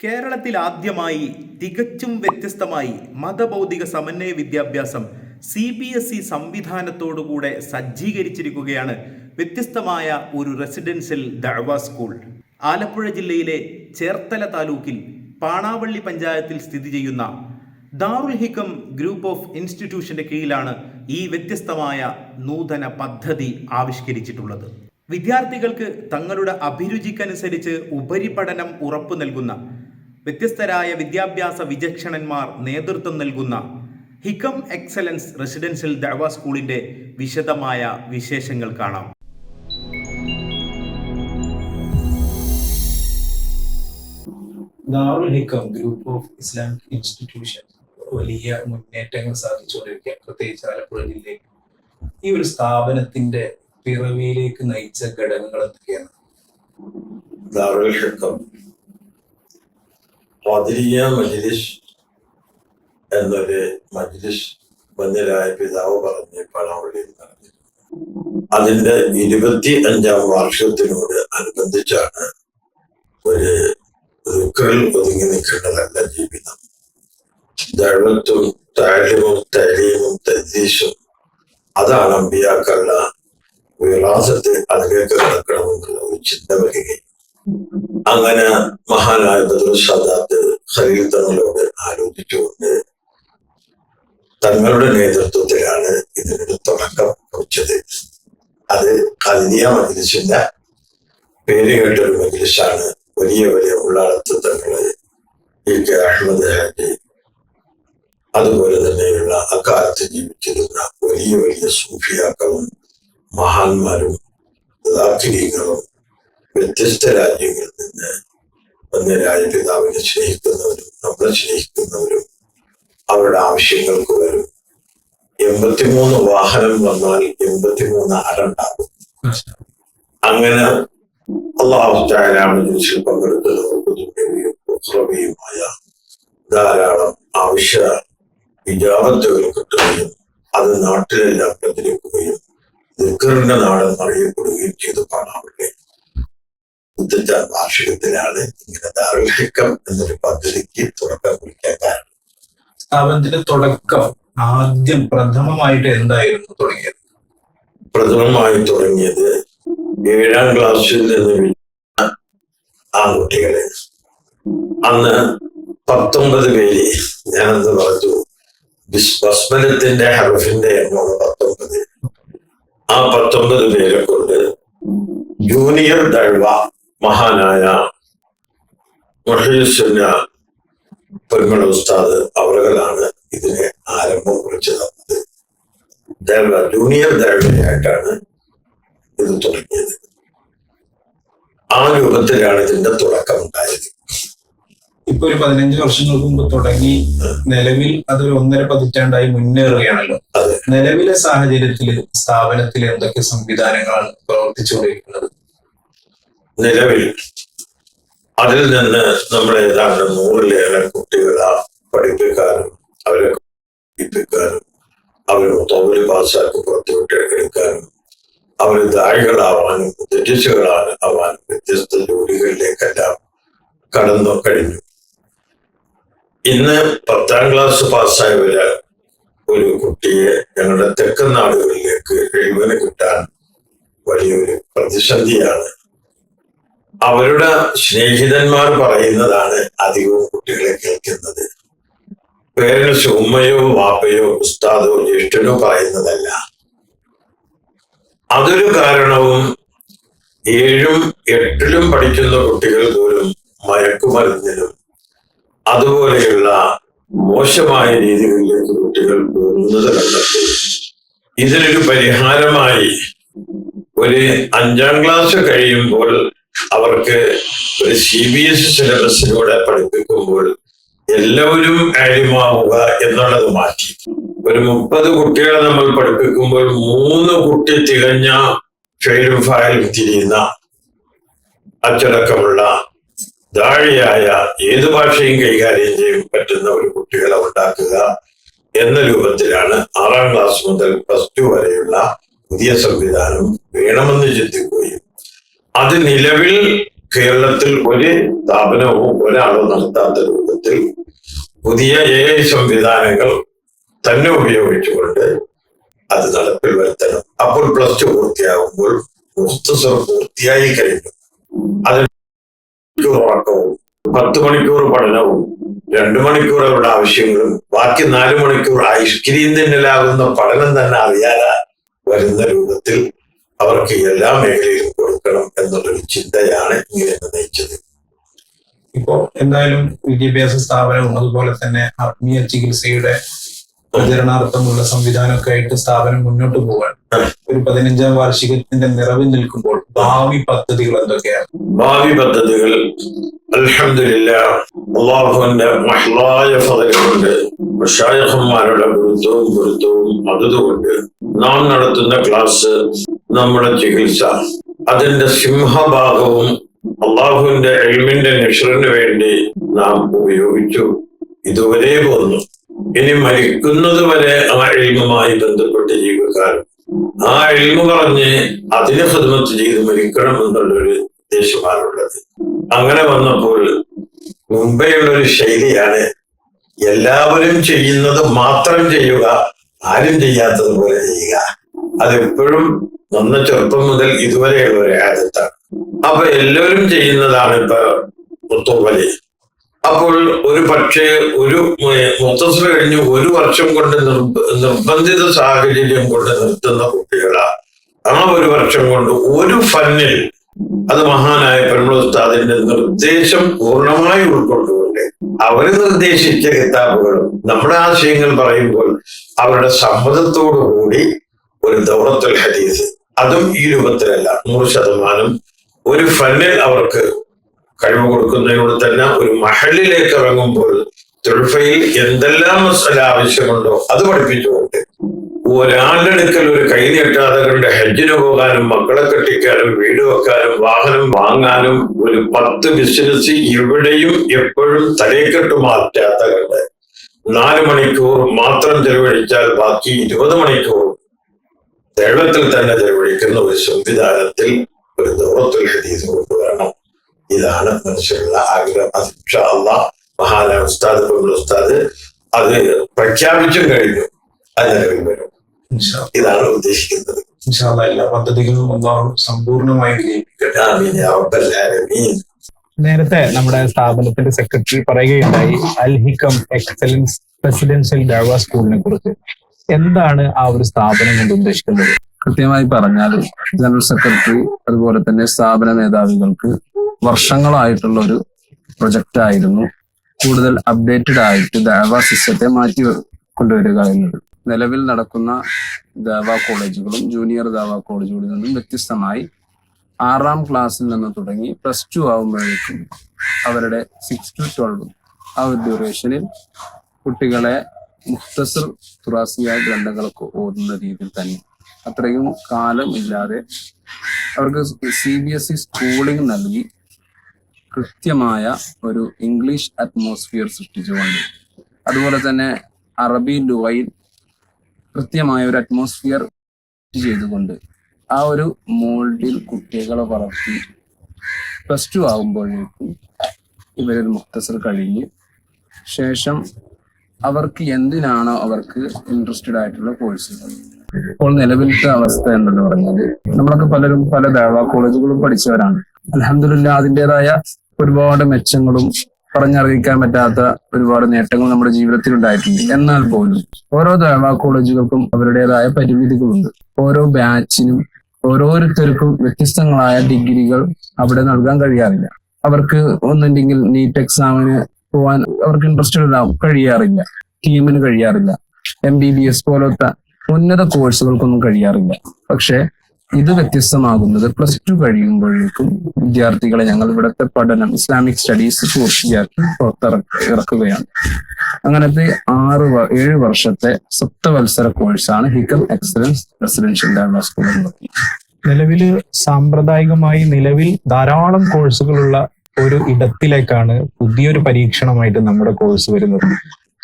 കേരളത്തിൽ ആദ്യമായി തികച്ചും വ്യത്യസ്തമായി മതബൗദ്ധിക സമന്വയ വിദ്യാഭ്യാസം സി ബി എസ് ഇ സംവിധാനത്തോടുകൂടെ സജ്ജീകരിച്ചിരിക്കുകയാണ് വ്യത്യസ്തമായ ഒരു റെസിഡൻഷ്യൽ ദഴവ സ്കൂൾ. ആലപ്പുഴ ജില്ലയിലെ ചേർത്തല താലൂക്കിൽ പാണാവള്ളി പഞ്ചായത്തിൽ സ്ഥിതി ചെയ്യുന്ന ദാറുൽ ഹിക്കം ഗ്രൂപ്പ് ഓഫ് ഇൻസ്റ്റിറ്റ്യൂഷന്റെ കീഴിലാണ് ഈ വ്യത്യസ്തമായ നൂതന പദ്ധതി ആവിഷ്കരിച്ചിട്ടുള്ളത്. വിദ്യാർത്ഥികൾക്ക് തങ്ങളുടെ അഭിരുചിക്കനുസരിച്ച് ഉപരിപഠനം ഉറപ്പു നൽകുന്ന വ്യത്യസ്തരായ വിദ്യാഭ്യാസ വിചക്ഷണന്മാർ നേതൃത്വം നൽകുന്ന ഹിക്കം എക്സലൻസ് റെസിഡൻഷ്യൽ ദഅവ സ്കൂളിന്റെ വിശദമായ വിശേഷങ്ങൾ കാണാം. Darul Hikam group of Islamic institution വലിയ മുന്നേറ്റങ്ങൾ സാധിച്ചുകൊണ്ടിരിക്കുക പ്രത്യേകിച്ച് ആലപ്പുഴ ജില്ലയിൽ. ഈ ഒരു സ്ഥാപനത്തിന്റെ പിറവിയിലേക്ക് നയിച്ച ഘടകങ്ങൾ എന്തൊക്കെയാണ്? ദാറുൽ ഹക്കം ഖാദിരിയ മജ്ലിസ് എന്നൊരു മജ്ലിസ് ബന്ദരായ പിതാവ് പറഞ്ഞ് പണവള്ളിയിൽ നടന്നിരുന്നു അതിന്റെ ഇരുപത്തി അഞ്ചാം വാർഷികത്തിനോട് അനുബന്ധിച്ചാണ് ഒരു ദുഃഖിൽ ഒതുങ്ങി നിൽക്കേണ്ടതല്ല ജീവിതം. ദഴവത്തും താഴ്യവും തരീമും തദ്ദീശും അതാണ് അമ്പിയാക്കളുടെ വിലാസത്തെ അതിലേക്ക് കടക്കണമെന്നുള്ള ഒരു ചിന്ത വരികയും അങ്ങനെ മഹാനായ ബദുസാദാത്ത് ഖലീൽ തങ്ങളോട് ആലോചിച്ചുകൊണ്ട് തങ്ങളുടെ നേതൃത്വത്തിലാണ് ഇതിനൊരു തുടക്കം കുറിച്ചത്. അത് കലിയ മജിലിസിന്റെ പേര് കേട്ടൊരു മജിലിസാണ്. വലിയ വലിയ ഉള്ളാളത്ത് തങ്ങൾ ഇ കെ അഹമ്മദ് ഹാജി അതുപോലെ തന്നെയുള്ള അക്കാലത്ത് ജീവിച്ചിരുന്ന വലിയ വലിയ സൂഫിയാക്കളും മഹാന്മാരും ദാഖിലീങ്ങളും വ്യത്യസ്ത രാജ്യങ്ങളിൽ നിന്ന് വന്ന രാജപിതാവിനെ സ്നേഹിക്കുന്നവരും നമ്മളെ സ്നേഹിക്കുന്നവരും അവരുടെ ആവശ്യങ്ങൾക്ക് വരും. എൺപത്തിമൂന്ന് വാഹനം വന്നാൽ എൺപത്തിമൂന്ന് അരണ്ടാകും. അങ്ങനെ അള്ളാഹുറ്റായാലും പങ്കെടുക്കുന്നവർക്ക് ദുഃഖവും ഉഹ്രവിയുമായ ധാരാളം ആവശ്യ വിജാപത്തുകൾ കിട്ടുകയും അത് നാട്ടിലെല്ലാം പ്രചരിക്കുകയും ദുഃഖറിന്റെ നാടെന്ന് അറിയപ്പെടുകയും ചെയ്തു. കാണാവില്ലേ മുത്തച്ഛ വാർഷികത്തിലാണ് ഇങ്ങനെ ദാർഹികം എന്നൊരു പദ്ധതിക്ക് തുടക്കം കുറിക്കാൻ കാരണം. സ്ഥാപനത്തിന്റെ തുടക്കം ആദ്യം പ്രഥമമായിട്ട് എന്തായിരുന്നു തുടങ്ങിയത്? പ്രഥമമായി തുടങ്ങിയത് ഏഴാം ക്ലാസ്സിൽ നിന്ന് ആൺകുട്ടികളെ. അന്ന് പത്തൊമ്പത് പേര് ഞാനെന്ന് പറഞ്ഞു ഭസ്മനത്തിന്റെ ഹർഫിന്റെ എണ്ണമാണ് പത്തൊമ്പത്. ആ പത്തൊമ്പത് പേരെ കൊണ്ട് ജൂനിയർ ദഴ്വ മഹാനായ മഹേശ്വര പെരുമള ഉസ്താദ് അവറുകളാണ് ഇതിനെ ആരംഭം കുറിച്ച് തന്നത് ദേവ ജൂനിയർ ദേവതയായിട്ടാണ് ഇത് തുടങ്ങിയത്. ആ രൂപത്തിലാണ് ഇതിന്റെ തുടക്കം ഉണ്ടായത്. ഇപ്പൊ ഒരു പതിനഞ്ച് വർഷങ്ങൾക്ക് മുമ്പ് തുടങ്ങി നിലവിൽ അതൊരു ഒന്നര പതിറ്റാണ്ടായി മുന്നേറുകയാണല്ലോ. അതെ. നിലവിലെ സാഹചര്യത്തിൽ സ്ഥാപനത്തിൽ എന്തൊക്കെ സംവിധാനങ്ങളാണ് പ്രവർത്തിച്ചുകൊണ്ടിരിക്കുന്നത്? നിലവിൽ അതിൽ നിന്ന് നമ്മുടെ ഏതാണ്ട് നൂറിലേറെ കുട്ടികളെ പഠിപ്പിക്കാനും അവരെ പഠിപ്പിക്കാനും അവരെ തൊഴിൽ പാസ്സാക്കി പുറത്തുവിട്ട് എടുക്കാനും അവർ ദാഴികളാവാനും തെറ്റിച്ചുകളാണ് ആവാനും വ്യത്യസ്ത ജോലികളിലേക്കെല്ലാം കടന്നു കഴിഞ്ഞു. ഇന്ന് പത്താം ക്ലാസ് പാസ്സായവര് ഒരു കുട്ടിയെ ഞങ്ങളുടെ തെക്കൻ നാടുകളിലേക്ക് എഴുപന് കിട്ടാൻ വലിയൊരു പ്രതിസന്ധിയാണ് അവരുടെ സ്നേഹിതന്മാർ പറയുന്നതാണ് അധികവും കുട്ടികളെ കേൾക്കുന്നത്. പേരൻസ് ഉമ്മയോ വാപ്പയോ ഉസ്താദോ ജ്യേഷ്ഠനോ പറയുന്നതല്ല. അതൊരു കാരണവും ഏഴും എട്ടിലും പഠിക്കുന്ന കുട്ടികൾ പോലും മയക്കുമരുന്നിനും അതുപോലെയുള്ള മോശമായ രീതികളിലേക്ക് കുട്ടികൾ പോകുന്നത് കണ്ടെത്തി ഇതിനൊരു പരിഹാരമായി ഒരു അഞ്ചാം ക്ലാസ് കഴിയുമ്പോൾ അവർക്ക് ഒരു സി ബി എസ് സിലബസിലൂടെ പഠിപ്പിക്കുമ്പോൾ എല്ലാവരും ആര്യമാവുക എന്നുള്ളത് മാറ്റി. ഒരു മുപ്പത് കുട്ടികളെ നമ്മൾ പഠിപ്പിക്കുമ്പോൾ മൂന്ന് കുട്ടി തികഞ്ഞ ഷെയ്ഡും ഫയലും തിരിയുന്ന അച്ചടക്കമുള്ള ദാഴിയായ ഏത് ഭാഷയും കൈകാര്യം ചെയ്യാൻ പറ്റുന്ന ഒരു കുട്ടികളെ ഉണ്ടാക്കുക എന്ന രൂപത്തിലാണ് ആറാം ക്ലാസ് മുതൽ പ്ലസ് ടു വരെയുള്ള പുതിയ സംവിധാനം വേണമെന്ന് ചിന്തിക്കുകയും അത് നിലവിൽ കേരളത്തിൽ ഒരു സ്ഥാപനവും ഒരാളും നടത്താത്ത രൂപത്തിൽ പുതിയ എ സംവിധാനങ്ങൾ തന്നെ ഉപയോഗിച്ചുകൊണ്ട് അത് നടപ്പിൽ വരുത്തണം. അപ്പോൾ പ്ലസ് ടു പൂർത്തിയാകുമ്പോൾ മുസ്തസർ പൂർത്തിയായി കഴിഞ്ഞു. അതിന് ഉറക്കവും പത്ത് മണിക്കൂർ പഠനവും രണ്ടു മണിക്കൂർ അവരുടെ ആവശ്യങ്ങളും ബാക്കി നാല് മണിക്കൂർ ഐസ്ക്രീം തന്നിലാകുന്ന പഠനം തന്നെ അറിയാതെ വരുന്ന രൂപത്തിൽ അവർക്ക് എല്ലാ മേഖലയിലും കൊടുക്കണം എന്നുള്ളൊരു ചിന്തയാണ് ഇങ്ങനെ നയിച്ചത് ഇപ്പോ എന്തായാലും വിദ്യാഭ്യാസ സ്ഥാപനവും അതുപോലെ തന്നെ ആത്മീയ ചികിത്സയുടെ പ്രചരണാർത്ഥമുള്ള സംവിധാനമൊക്കെ ആയിട്ട് സ്ഥാപനം മുന്നോട്ട് പോകാൻ ഒരു പതിനഞ്ചാം വാർഷികത്തിന്റെ നിറവിൽ നിൽക്കുമ്പോൾ ഭാവി പദ്ധതികൾ എന്തൊക്കെയാണ്? ഭാവി പദ്ധതികൾ അള്ളാഹുവിന്റെ മഹ്ലായ ഷായഹന്മാരുടെ ഗുരുത്വവും ഗുരുത്വവും അതുകൊണ്ട് നാം നടത്തുന്ന ക്ലാസ് നമ്മുടെ ചികിത്സ. അതിന്റെ സിംഹഭാഗവും അള്ളാഹുവിന്റെ എൽമിന്റെ നിഷറിന് വേണ്ടി നാം ഉപയോഗിച്ചു. ഇതുവരെ പോന്നു ഇനി മരിക്കുന്നത് വരെ ആ എൽമുമായി ബന്ധപ്പെട്ട് ജീവിക്കാൻ ആ എൽമു പറഞ്ഞ് അതിനെ ഹൃദമത്ത് ചെയ്ത് മരിക്കണം എന്നുള്ളൊരു ഉദ്ദേശമാണുള്ളത്. അങ്ങനെ വന്നപ്പോൾ മുംബൈയുള്ളൊരു ശൈലിയാണ് എല്ലാവരും ചെയ്യുന്നത് മാത്രം ചെയ്യുക ആരും ചെയ്യാത്തത് പോലെ ചെയ്യുക. അതെപ്പോഴും നന്ന ചെറുപ്പം മുതൽ ഇതുവരെയുള്ള ഒരു ആദത്താണ് അപ്പൊ എല്ലാവരും ചെയ്യുന്നതാണ് ഇപ്പൊ മുത്തോവലി അപ്പോൾ ഒരു പക്ഷേ ഒരു മുത്തസ് കഴിഞ്ഞ് ഒരു വർഷം കൊണ്ട് നിർബന്ധിത സാഹചര്യം കൊണ്ട് നിർത്തുന്ന കുട്ടികളാണ് ആ ഒരു വർഷം കൊണ്ട് ഒരു ഫന്നിൽ അത് മഹാനായ പെൺമുസ്താദിന്റെ നിർദ്ദേശം പൂർണമായി ഉൾക്കൊണ്ടുകൊണ്ട് അവർ നിർദ്ദേശിച്ച കിതാബുകളും നമ്മുടെ ആശയങ്ങൾ പറയുമ്പോൾ അവരുടെ സമ്മതത്തോടു കൂടി ഒരു ദൗറത്തുൽ ഹദീസ്. അതും ഈ രൂപത്തിലല്ല. നൂറ് ശതമാനം ഒരു ഫണ്ണിൽ അവർക്ക് കഴിവ് കൊടുക്കുന്നതിനോട് തന്നെ ഒരു മഹലിലേക്ക് ഇറങ്ങുമ്പോൾ തുൾഫയിൽ എന്തെല്ലാം മസല ആവശ്യമുണ്ടോ അത് പഠിപ്പിച്ചുകൊണ്ട് ഒരാളുടെ അടുക്കൽ ഒരു കൈ നീട്ടാതെ കണ്ട് ഹജ്ജിന് പോകാനും മക്കളെ കെട്ടിക്കാനും വീട് വെക്കാനും വാഹനം വാങ്ങാനും ഒരു പത്ത് ബിസിനസ് എവിടെയും എപ്പോഴും തലയെക്കെട്ട് മാറ്റാത്ത കണ്ട് നാല് മണിക്കൂർ മാത്രം ചെലവഴിച്ചാൽ ബാക്കി ഇരുപത് മണിക്കൂർ കേരളത്തിൽ തന്നെ ചെലവഴിക്കുന്ന ഒരു സംവിധാനത്തിൽ ഒരു ദൗറത്തിൽ ഹദീസ് കൊണ്ടുവരണം ഇതാണ് മനുഷ്യരുടെ ആഗ്രഹം. അള്ളാഹ് മഹാനായ ഉസ്താദ് ഉസ്താദ് അത് പ്രഖ്യാപിച്ചും കഴിഞ്ഞു. അത് നിലവിൽ വരും. ഇൻഷാ ഇതാണ് ഉദ്ദേശിക്കുന്നത്. ഇൻഷാ അല്ലാ എല്ലാ പദ്ധതികളും അള്ളാഹു സമ്പൂർണമായി വിജയിപ്പിക്കട്ടെ ആമീൻ യാ റബ്ബൽ ആലമീൻ. നേരത്തെ നമ്മുടെ സ്ഥാപനത്തിന്റെ സെക്രട്ടറി പറയുകയുണ്ടായി അൽഹിക്കം എക്സലൻസ് പ്രസിഡൻഷ്യൽ ഡാവ സ്കൂളിനെ കുറിച്ച്. എന്താണ് ആ ഒരു സ്ഥാപനം കൊണ്ട് ഉദ്ദേശിക്കുന്നത്? കൃത്യമായി പറഞ്ഞാൽ ജനറൽ സെക്രട്ടറി അതുപോലെ തന്നെ സ്ഥാപന മേധാവികൾക്ക് വർഷങ്ങളായിട്ടുള്ള ഒരു പ്രൊജക്റ്റ് ആയിരുന്നു. കൂടുതൽ അപ്ഡേറ്റഡ് ആയിട്ട് ദേവ സിസ്റ്റത്തെ മാറ്റി കൊണ്ടുവരിക എന്നത്. നിലവിൽ നടക്കുന്ന ദേവ കോളേജുകളും ജൂനിയർ ദേവ കോളേജുകളിൽ നിന്നും വ്യത്യസ്തമായി ആറാം ക്ലാസ്സിൽ നിന്ന് തുടങ്ങി പ്ലസ് ടു ആകുമ്പോഴേക്കും അവരുടെ സിക്സ് ടു ട്വൽവ് ആ ഒരു ഡ്യൂറേഷനിൽ കുട്ടികളെ മുഖ്തസർ തുറാസിയായ ഗ്രന്ഥങ്ങളൊക്കെ ഓതുന്ന രീതിയിൽ തന്നെ. അത്രയും കാലം ഇല്ലാതെ അവർക്ക് C B S E schooling നൽകി കൃത്യമായ ഒരു ഇംഗ്ലീഷ് അറ്റ്മോസ്ഫിയർ സൃഷ്ടിച്ചുകൊണ്ട്. അതുപോലെ തന്നെ അറബി ലുവയിൽ കൃത്യമായ ഒരു അറ്റ്മോസ്ഫിയർ ചെയ്തുകൊണ്ട് ആ ഒരു മോൾഡിൽ കുട്ടികളെ വളർത്തി പ്ലസ് ടു ആകുമ്പോഴേക്കും ഇവരിൽ മുക്തസർ കഴിഞ്ഞ് ശേഷം അവർക്ക് എന്തിനാണോ അവർക്ക് ഇൻട്രസ്റ്റഡ് ആയിട്ടുള്ള കോഴ്സുകൾ ഇപ്പോൾ നിലവിലത്തെ അവസ്ഥ എന്തെന്ന് പറഞ്ഞാൽ നമ്മളൊക്കെ പലരും പല ദേവ കോളേജുകളും പഠിച്ചവരാണ്. അലഹമില്ല അതിന്റെതായ ഒരുപാട് മെച്ചങ്ങളും പറഞ്ഞറിയിക്കാൻ പറ്റാത്ത ഒരുപാട് നേട്ടങ്ങൾ നമ്മുടെ ജീവിതത്തിൽ ഉണ്ടായിട്ടുണ്ട്. എന്നാൽ പോലും ഓരോ ദേവ കോളേജുകൾക്കും അവരുടേതായ പരിമിതികളുണ്ട്. ഓരോ ബാച്ചിനും ഓരോരുത്തർക്കും വ്യത്യസ്തങ്ങളായ ഡിഗ്രികൾ അവിടെ നൽകാൻ കഴിയാറില്ല. അവർക്ക് ഒന്നുണ്ടെങ്കിൽ നീറ്റ് എക്സാമിന് പോവാൻ അവർക്ക് ഇൻട്രസ്റ്റഡ് ഉണ്ടാവും കഴിയാറില്ല. ടീമിന് കഴിയാറില്ല. എം ബി ബി എസ് പോലത്തെ ഉന്നത കോഴ്സുകൾക്കൊന്നും കഴിയാറില്ല. പക്ഷെ ഇത് വ്യത്യസ്തമാകുന്നത് പ്ലസ് ടു കഴിയുമ്പോഴേക്കും വിദ്യാർത്ഥികളെ ഞങ്ങൾ ഇവിടുത്തെ പഠനം ഇസ്ലാമിക് സ്റ്റഡീസ് പൂർത്തിയാക്കി പുറത്തിറക്കി ഇറക്കുകയാണ്. അങ്ങനത്തെ ആറ് ഏഴ് വർഷത്തെ സപ്തവത്സര കോഴ്സാണ് ഹിക്കം എക്സലൻസ് റെസിഡൻഷ്യൽ ഡാൻഡ സ്കൂളിൽ നിലവിൽ സാമ്പ്രദായികമായി നിലവിൽ ധാരാളം കോഴ്സുകളുള്ള ഒരു ഇടത്തിലേക്കാണ് പുതിയൊരു പരീക്ഷണമായിട്ട് നമ്മുടെ കോഴ്സ് വരുന്നത്.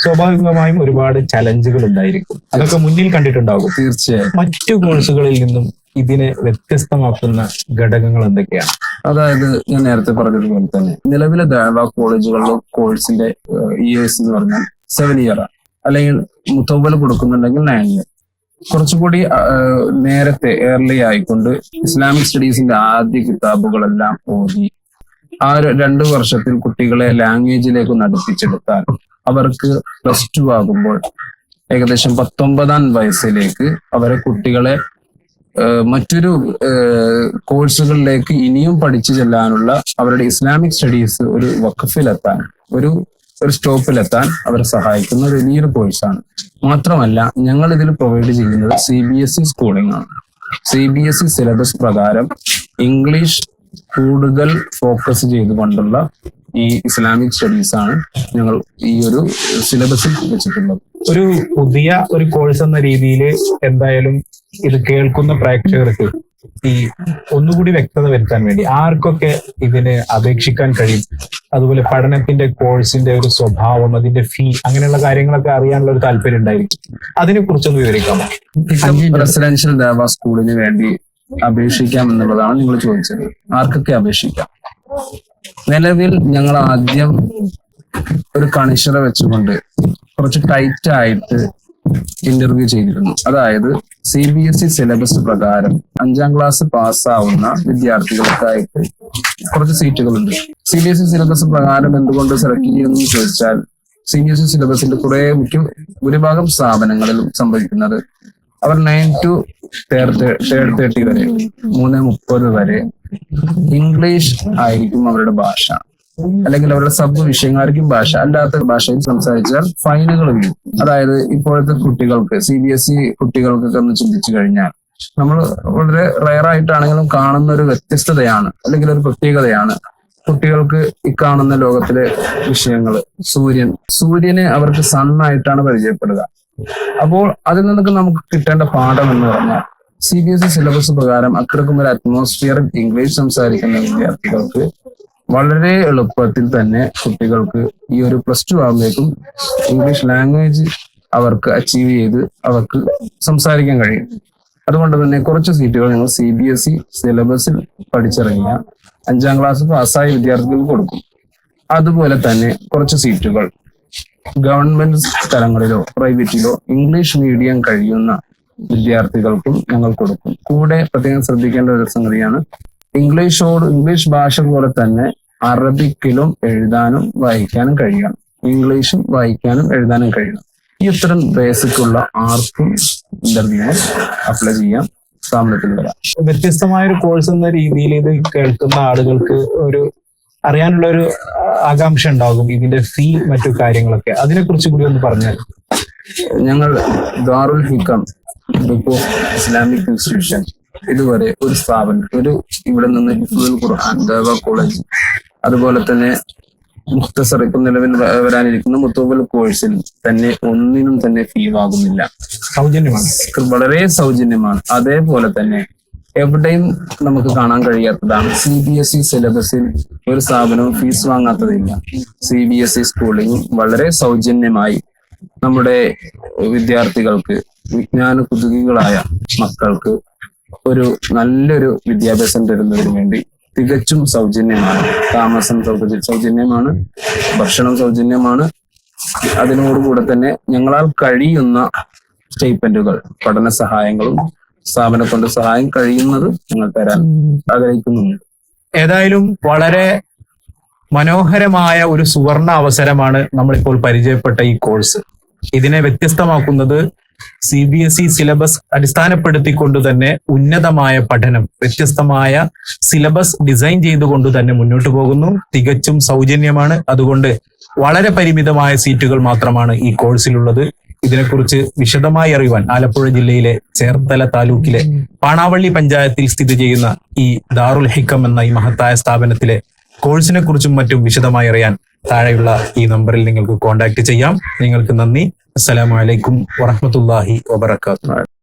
സ്വാഭാവികമായും ഒരുപാട് ചലഞ്ചുകൾ ഉണ്ടായിരിക്കും. അതൊക്കെ മുന്നിൽ കണ്ടിട്ടുണ്ടാകും. തീർച്ചയായും. മറ്റു കോഴ്സുകളിൽ നിന്നും ഇതിനെ വ്യത്യസ്തമാക്കുന്ന ഘടകങ്ങൾ എന്തൊക്കെയാണ്? അതായത് ഞാൻ നേരത്തെ പറഞ്ഞതുപോലെ തന്നെ നിലവിലെ ദാവ കോളേജുകളിലെ കോഴ്സിന്റെ ഇയേഴ്സ് എന്ന് പറഞ്ഞാൽ സെവൻ ഇയർ അല്ലെങ്കിൽ മുത്തവൽ കൊടുക്കുന്നുണ്ടെങ്കിൽ നയൻ ഇയർ കുറച്ചുകൂടി നേരത്തെ ഏർലി ആയിക്കൊണ്ട് ഇസ്ലാമിക് സ്റ്റഡീസിന്റെ ആദ്യ കിതാബുകളെല്ലാം ഓതി ആ രണ്ടു വർഷത്തിൽ കുട്ടികളെ ലാംഗ്വേജിലേക്ക് നടത്തിച്ചെടുത്താൽ അവർക്ക് പ്ലസ് ടു ആകുമ്പോൾ ഏകദേശം പത്തൊമ്പതാം വയസ്സിലേക്ക് അവരെ കുട്ടികളെ മറ്റൊരു കോഴ്സുകളിലേക്ക് ഇനിയും പഠിച്ചു ചെല്ലാനുള്ള അവരുടെ ഇസ്ലാമിക് സ്റ്റഡീസ് ഒരു വഖഫിലെത്താൻ ഒരു ഒരു സ്റ്റോപ്പിലെത്താൻ അവരെ സഹായിക്കുന്ന ഒരു വലിയൊരു കോഴ്സാണ്. മാത്രമല്ല ഞങ്ങൾ ഇതിൽ പ്രൊവൈഡ് ചെയ്യുന്നത് C B S E schooling ആണ് C B S E syllabus പ്രകാരം ഇംഗ്ലീഷ് കൂടുതൽ ഫോക്കസ് ചെയ്തുകൊണ്ടുള്ള ഈ ഇസ്ലാമിക് സ്റ്റഡീസ് ആണ് ഞങ്ങൾ ഈ ഒരു സിലബസിൽ വെച്ചിട്ടുള്ളത്. ഒരു പുതിയ ഒരു കോഴ്സ് എന്ന രീതിയിൽ എന്തായാലും ഇത് കേൾക്കുന്ന പ്രേക്ഷകർക്ക് ഈ ഒന്നുകൂടി വ്യക്തത വരുത്താൻ വേണ്ടി ആർക്കൊക്കെ ഇതിന് അപേക്ഷിക്കാൻ കഴിയും? അതുപോലെ പഠനത്തിന്റെ കോഴ്സിന്റെ ഒരു സ്വഭാവം അതിന്റെ ഫീ അങ്ങനെയുള്ള കാര്യങ്ങളൊക്കെ അറിയാനുള്ള ഒരു താല്പര്യം ഉണ്ടായിരിക്കും. അതിനെ കുറിച്ചൊന്ന് വിവരിക്കാമോ റെസിഡൻഷ്യൽ ദേവ സ്കൂളിന് വേണ്ടി അപേക്ഷിക്കാം എന്നുള്ളതാണ് നിങ്ങൾ ചോദിച്ചത്. ആർക്കൊക്കെ അപേക്ഷിക്കാം? നിലവിൽ ഞങ്ങൾ ആദ്യം ഒരു കണിശറ വെച്ചുകൊണ്ട് കുറച്ച് ടൈറ്റ് ആയിട്ട് ഇന്റർവ്യൂ ചെയ്തിരുന്നു. അതായത് C B S E syllabus പ്രകാരം അഞ്ചാം ക്ലാസ് പാസ്സാവുന്ന വിദ്യാർത്ഥികൾക്കായിട്ട് കുറച്ച് സീറ്റുകളുണ്ട് C B S E syllabus പ്രകാരം എന്തുകൊണ്ട് സെലക്ട് ചെയ്യുന്നു ചോദിച്ചാൽ സി ബി എസ് ഇ സിലബസിന്റെ കുറെ മുഖ്യം ഭൂരിഭാഗം സ്ഥാപനങ്ങളിലും സംഭവിക്കുന്നത് അവർ നയൻ ടു തേർഡ് തേർട്ടി വരെ മൂന്ന് മുപ്പത് വരെ ഇംഗ്ലീഷ് ആയിരിക്കും അവരുടെ ഭാഷ. അല്ലെങ്കിൽ അവരുടെ സബ് വിഷയങ്ങളായിരിക്കും ഭാഷ. അല്ലാത്ത ഭാഷയിൽ സംസാരിച്ചാൽ ഫൈനുകൾ വീഴും അതായത് ഇപ്പോഴത്തെ കുട്ടികൾക്ക് സി ബി എസ് ഇ കുട്ടികൾക്കൊക്കെ ഒന്ന് ചിന്തിച്ചു കഴിഞ്ഞാൽ നമ്മൾ വളരെ റയർ ആയിട്ടാണെങ്കിലും കാണുന്ന ഒരു വ്യത്യസ്തതയാണ് അല്ലെങ്കിൽ ഒരു പ്രത്യേകതയാണ് കുട്ടികൾക്ക് ഈ കാണുന്ന ലോകത്തിലെ വിഷയങ്ങൾ. സൂര്യൻ സൂര്യനെ അവർക്ക് സണ്ണായിട്ടാണ് പരിചയപ്പെടുക. അപ്പോൾ അതിൽ നിന്നൊക്കെ നമുക്ക് കിട്ടേണ്ട പാഠം എന്ന് പറഞ്ഞാൽ C B S E syllabus പ്രകാരം അത്രക്കും ഒരു അറ്റ്മോസ്ഫിയർ ഇംഗ്ലീഷ് സംസാരിക്കുന്ന വിദ്യാർത്ഥികൾക്ക് വളരെ എളുപ്പത്തിൽ തന്നെ കുട്ടികൾക്ക് ഈ ഒരു പ്ലസ് ടു ആകുമ്പോഴേക്കും ഇംഗ്ലീഷ് ലാംഗ്വേജ് അവർക്ക് അച്ചീവ് ചെയ്ത് അവർക്ക് സംസാരിക്കാൻ കഴിയും. അതുകൊണ്ട് തന്നെ കുറച്ച് സീറ്റുകൾ ഞങ്ങൾ സി ബി എസ് ഇ സിലബസിൽ പഠിച്ചിറങ്ങിയ അഞ്ചാം ക്ലാസ് പാസ്സായ വിദ്യാർത്ഥികൾക്ക് കൊടുക്കും. അതുപോലെ തന്നെ കുറച്ച് സീറ്റുകൾ ഗവൺമെന്റ് സ്ഥലങ്ങളിലോ പ്രൈവറ്റിലോ ഇംഗ്ലീഷ് മീഡിയം കഴിയുന്ന വിദ്യാർത്ഥികൾക്കും ഞങ്ങൾ കൊടുക്കും. കൂടെ പ്രത്യേകം ശ്രദ്ധിക്കേണ്ട ഒരു സംഗതിയാണ് ഇംഗ്ലീഷോട് ഇംഗ്ലീഷ് ഭാഷ പോലെ തന്നെ അറബിക്കിലും എഴുതാനും വായിക്കാനും കഴിയണം. ഇംഗ്ലീഷും വായിക്കാനും എഴുതാനും കഴിയണം. ഈ ഇത്തരം ബേസിക് ഉള്ള ആർക്കും ഇന്റർവ്യൂ അപ്ലൈ ചെയ്യാം. സ്ഥാപനത്തിൽ വരാം. വ്യത്യസ്തമായ ഒരു കോഴ്സ് എന്ന രീതിയിൽ ഇത് കേൾക്കുന്ന ആളുകൾക്ക് ഒരു അറിയാനുള്ള ഒരു ആകാംക്ഷ ഉണ്ടാകും ഇതിന്റെ ഫീ മറ്റു കാര്യങ്ങളൊക്കെ. അതിനെ കുറിച്ച് കൂടി ഒന്ന് പറഞ്ഞാൽ ഞങ്ങൾ Darul Hikam group of Islamic institution ഇതുവരെ ഒരു സ്ഥാപനം ഒരു ഇവിടെ നിന്ന് ഹിഫ്ദുൽ ഖുർആൻ ദേവ കോളേജ് അതുപോലെ തന്നെ മുഖ്തസർ ഇപ്പം നിലവിൽ വരാനിരിക്കുന്ന മുത്തോബൽ കോഴ്സിൽ തന്നെ ഒന്നിനും തന്നെ ഫീ ആകുന്നില്ല സൗജന്യമാണ്. വളരെ സൗജന്യമാണ്. അതേപോലെ തന്നെ എവിടെയും നമുക്ക് കാണാൻ കഴിയാത്തതാണ്. സി ബി എസ് ഇ സിലബസിൽ ഒരു സ്ഥാപനവും fees വാങ്ങാത്തതില്ല. C B S E schooling വളരെ സൗജന്യമായി നമ്മുടെ വിദ്യാർത്ഥികൾക്ക് വിജ്ഞാന കുതുകികളായ മക്കൾക്ക് ഒരു നല്ലൊരു വിദ്യാഭ്യാസം തരുന്നതിന് വേണ്ടി തികച്ചും സൗജന്യമാണ്. താമസം സൗകര്യ സൗജന്യമാണ്. ഭക്ഷണം സൗജന്യമാണ്. അതിനോടുകൂടെ തന്നെ ഞങ്ങളാൽ കഴിയുന്ന സ്റ്റേറ്റ്മെന്റുകൾ പഠന സഹായങ്ങളും സ്ഥാപനം കൊണ്ട് സഹായം കഴിയുന്നത് ഞങ്ങൾ തരാൻ ആഗ്രഹിക്കുന്നുണ്ട്. ഏതായാലും വളരെ മനോഹരമായ ഒരു സുവർണ അവസരമാണ് നമ്മളിപ്പോൾ പരിചയപ്പെട്ട ഈ കോഴ്സ്. ഇതിനെ വ്യത്യസ്തമാക്കുന്നത് C B S E syllabus അടിസ്ഥാനപ്പെടുത്തിക്കൊണ്ട് തന്നെ ഉന്നതമായ പഠനം വ്യത്യസ്തമായ സിലബസ് ഡിസൈൻ ചെയ്തുകൊണ്ട് തന്നെ മുന്നോട്ട് പോകുന്നു. തികച്ചും സൗജന്യമാണ്. അതുകൊണ്ട് വളരെ പരിമിതമായ സീറ്റുകൾ മാത്രമാണ് ഈ കോഴ്സിലുള്ളത്. ഇതിനെക്കുറിച്ച് വിശദമായി അറിയുവാൻ ആലപ്പുഴ ജില്ലയിലെ ചേർത്തല താലൂക്കിലെ പാണാവള്ളി പഞ്ചായത്തിൽ സ്ഥിതി ചെയ്യുന്ന ഈ ദാറുൽ ഹിക്കം എന്ന ഈ മഹത്തായ സ്ഥാപനത്തിലെ കോഴ്സിനെ കുറിച്ചും മറ്റും വിശദമായി അറിയാൻ താഴെയുള്ള ഈ നമ്പറിൽ നിങ്ങൾക്ക് കോൺടാക്ട് ചെയ്യാം. നിങ്ങൾക്ക് നന്ദി. അസ്സലാമു അലൈക്കും വറഹ്മത്തുള്ളാഹി വബറകാതുഹു.